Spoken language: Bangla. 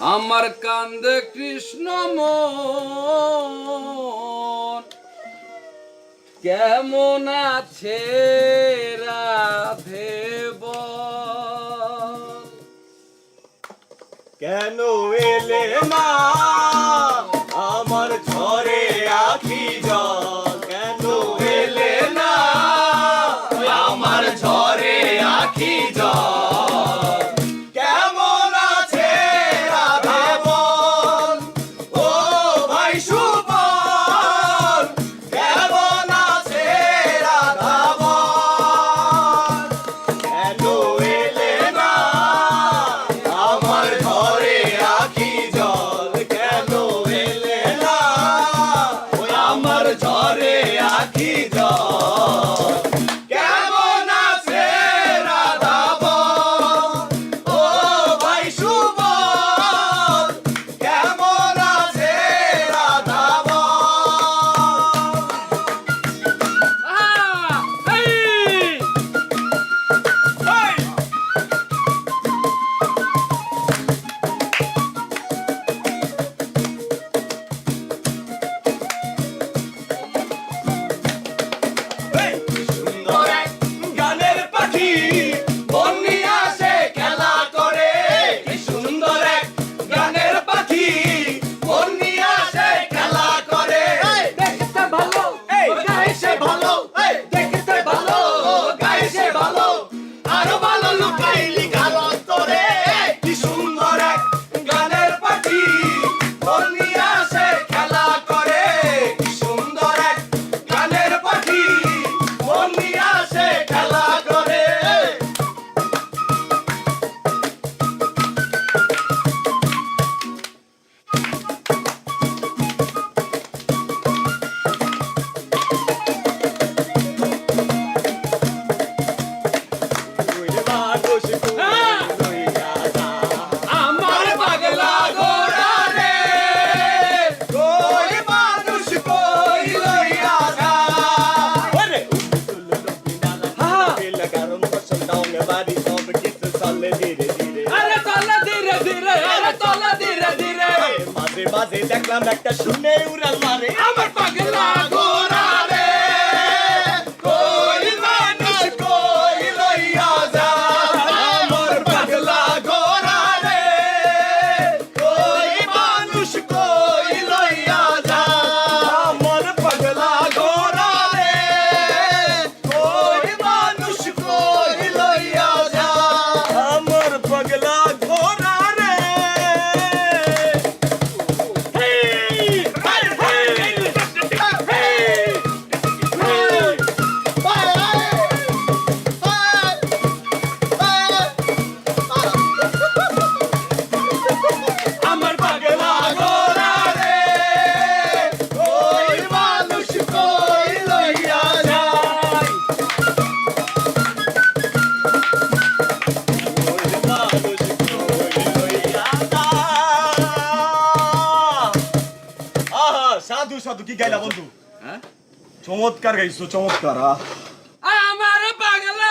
আমার কান্দে কৃষ্ণ কেমন আছে রাধে কেন এলে মা? আমার ঘরে ঝরে আখি মাঝে দেখলাম একটা শুনে উড়াল মারে। সাধু সাধু কি গাইলা বন্ধু? হ্যাঁ? চমৎকার গাইছো চমৎকার আমার বাংলা